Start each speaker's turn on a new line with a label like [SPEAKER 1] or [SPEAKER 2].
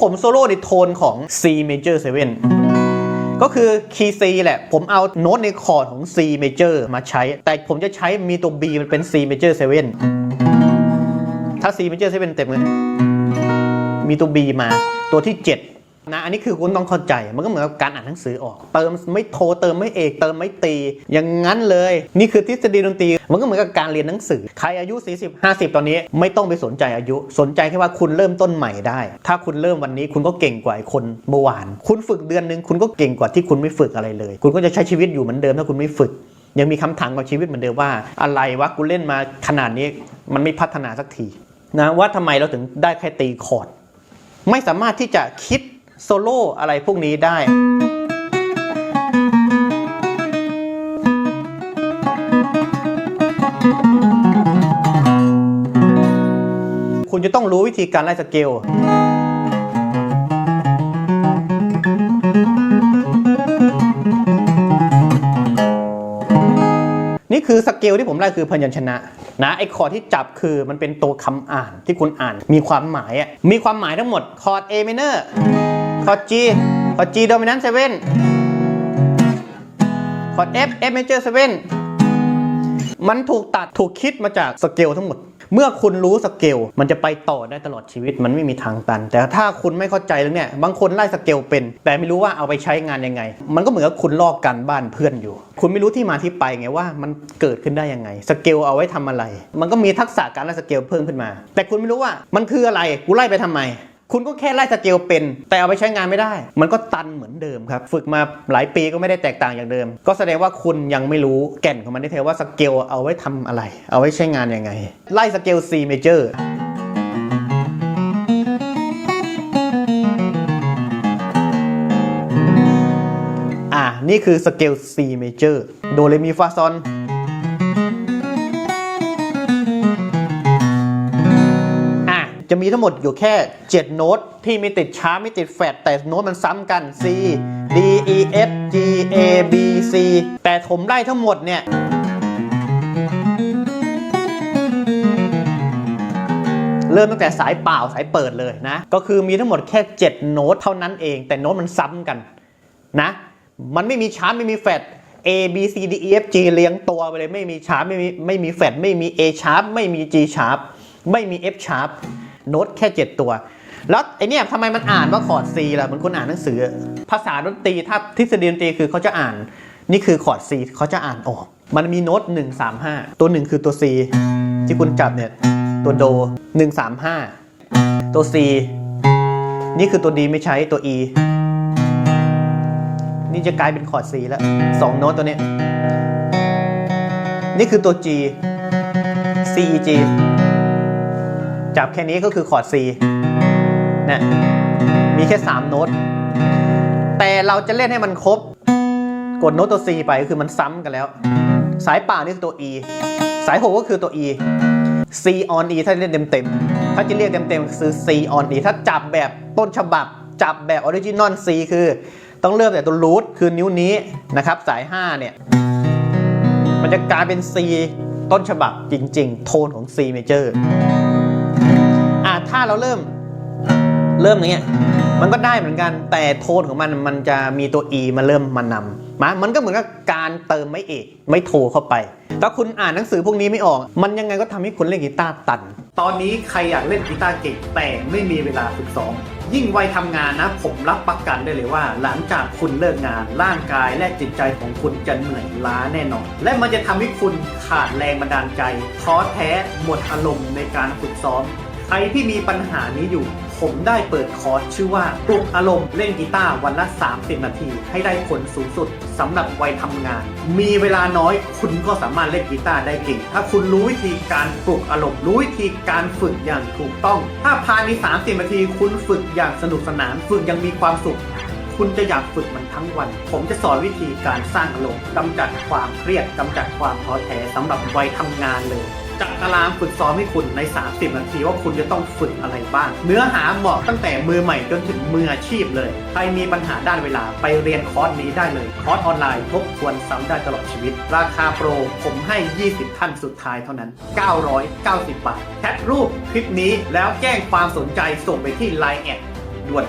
[SPEAKER 1] ผมโซโล่ในโทนของ C major 7 ก็คือคีย์ C แหละ ผมเอาโน้ตในคอร์ดของ C major มาใช้ แต่ผมจะใช้มีตัว B มันเป็น C major 7 ถ้า C major 7เต็มเลยมีตัว B มาตัวที่ 7 นะอันนี้คือคุณต้องเข้าใจมันก็เหมือนกับการอ่านหนังสือออก เติมไม่โทเติมไม่เอกเติมไม่ตี อย่างนั้นเลย นี่คือทฤษฎีดนตรีมันก็เหมือนกับการเรียนหนังสือ ใครอายุ 40 50 ตอนนี้ไม่ต้องไปสนใจอายุ สนใจแค่ว่าคุณเริ่มต้นใหม่ได้ ถ้าคุณเริ่มวันนี้คุณก็เก่งกว่าไอ้คนเมื่อวาน คุณฝึกเดือนหนึ่งคุณก็เก่งกว่าที่คุณไม่ฝึกอะไรเลย คุณก็จะใช้ชีวิตอยู่เหมือนเดิมถ้าคุณไม่ฝึก ยังมีคำถามกับชีวิตเหมือนเดิมว่า อะไรวะกูเล่นมาขนาดนี้มันไม่พัฒนาสักทีนะว่าทำไมเราถึงได้แค่ตีคอร์ดไม่สามารถที่จะคิด โซโล่อะไรพวกนี้ได้ คุณจะต้องรู้วิธีการไล่สเกลนี่คือสเกลที่ผมไล่คือพยัญชนะนะไอ้คอที่จับคือมันเป็นตัวคำอ่านที่คุณอ่าน มีความหมายอะมีความหมายทั้งหมดคอร์ด A minor คอร์ด G คอร์ด G dominant 7คอร์ด F F major 7มันถูกตัดถูกคิดมาจากสเกลทั้งหมด เมื่อคุณรู้สเกลมันจะไปต่อได้ตลอดชีวิตมันไม่มีทางตัน แต่ถ้าคุณไม่เข้าใจเรื่องเนี้ยบางคนไล่สเกลเป็น แต่ไม่รู้ว่าเอาไปใช้งานยังไง มันก็เหมือนกับคุณลอกกันบ้านเพื่อนอยู่ คุณไม่รู้ที่มาที่ไปไงว่ามันเกิดขึ้นได้ยังไงสเกลเอาไว้ทำอะไร มันก็มีทักษะการไล่สเกลเพิ่มขึ้นมา แต่คุณไม่รู้ว่ามันคืออะไรกูไล่ไปทำไม คุณก็แค่ไล่สเกลเป็น แต่เอาไปใช้งานไม่ได้ มันก็ตันเหมือนเดิมครับ ฝึกมาหลายปีก็ไม่ได้แตกต่างอย่างเดิม ก็แสดงว่าคุณยังไม่รู้แก่นของมันได้แท้ว่าสเกลเอาไว้ทำอะไร เอาไว้ใช้งานยังไง ไล่สเกล C major อะนี่คือสเกล C major โดเรมีฟาซอน จะมีทั้งหมดอยู่แค่ 7 โน้ต ที่ไม่ติดช้าไม่ติดแฟลตแต่โน้ตมันซ้ำกัน C D E F G A B C แต่ผมไล่ทั้งหมดเนี่ยเริ่มตั้งแต่สายเปล่าสายเปิดเลยนะ ก็คือมีทั้งหมดแค่ 7 โน้ตเท่านั้นเอง แต่โน้ตมันซ้ำกันนะ มันไม่มีชาร์ปไม่มีแฟลต A B C D E F G เรียงตัวไปเลยไม่มีชาร์ปไม่มีไม่มีแฟลตไม่มี A ชาร์ปไม่มี G ชาร์ปไม่มี F ชาร์ป โน้ตแค่ 7 ตัว แล้วไอเนี่ยทำไมมันอ่านว่าคอร์ด C ล่ะเหมือนคนอ่านหนังสือ ภาษาดนตรีถ้าทฤษฎีดนตรีคือเขาจะอ่าน นี่คือคอร์ด C เขาจะอ่านออก มันมีโน้ต1 3 5 ตัวหนึ่งคือตัว C ที่คุณจับเนี่ยตัวโด 1 3 5 ตัว C นี่คือตัว D ไม่ใช้ตัว E นี่จะกลายเป็นคอร์ด C แล้วสองโน้ตตัวเนี้ยนี่คือตัว G C E G จับแค่นี้ก็คือคอร์ด C นะมีแค่ 3 โน้ต แต่เราจะเล่นให้มันครบ กดโน้ตตัว C ไปก็คือมันซ้ำกันแล้ว สายป่านี่คือตัว E สาย6ก็คือตัว E C on E ถ้าเล่นเต็มๆ ถ้าจะเรียกเต็มๆคือ C on E ถ้าจับแบบต้นฉบับ จับแบบออริจินอล C คือ ต้องเริ่มแต่ตัวรูทคือนิ้วนี้นะครับ สาย 5 เนี่ย มันจะกลายเป็น C ต้นฉบับจริงๆ โทนของ C major อะ ถ้าเราเริ่ม เริ่มอย่างเงี้ยมันก็ได้เหมือนกันแต่โทนของมันมันจะมีตัว E มาเริ่มมานำมามันก็เหมือนกับการเติมไม่เอกไม่โทเข้าไป ถ้าคุณอ่านหนังสือพวกนี้ไม่ออก มันยังไงก็ทำให้คุณเล่นกีตาร์ตัน ตอนนี้ใครอยากเล่นกีตาร์เก่งแต่ไม่มีเวลาฝึกซ้อมยิ่งวัยทำงานนะ ผมรับประกันได้เลยว่า หลังจากคุณเลิกงานร่างกายและจิตใจของคุณจะเหนื่อยล้าแน่นอน และมันจะทำให้คุณขาดแรงบันดาลใจท้อแท้หมดอารมณ์ในการฝึกซ้อม ใครที่มีปัญหานี้อยู่ ผมได้เปิดคอร์สชื่อว่าปลุกอารมณ์เล่นกีตาร์วันละ 30 นาที ให้ได้ผลสูงสุดสำหรับวัยทำงาน มีเวลาน้อยคุณก็สามารถเล่นกีตาร์ได้เก่ง ถ้าคุณรู้วิธีการปลุกอารมณ์รู้วิธีการฝึกอย่างถูกต้อง ถ้าภายใน 30 นาที คุณฝึกอย่างสนุกสนาน ฝึกอยังมีความสุข คุณจะอยากฝึกมันทั้งวัน ผมจะสอนวิธีการสร้างอารมณ์กำจัดความเครียดกำจัดความท้อแท้สำหรับวัยทำงานเลยจัดตารางฝึกซ้อมให้คุณใน 30 นาทีว่าคุณจะต้องฝึกอะไรบ้าง เนื้อหาเหมาะตั้งแต่มือใหม่จนถึงมืออาชีพเลย ใครมีปัญหาด้านเวลาไปเรียนคอร์สนี้ได้เลย คอร์สออนไลน์ทบทวนซ้ำได้ตลอดชีวิต ราคาโปร ผมให้ 20 ท่านสุดท้ายเท่านั้น 990 บาทแคปรูปคลิปนี้แล้วแจ้งความสนใจส่งไปที่ Line แอดด่วน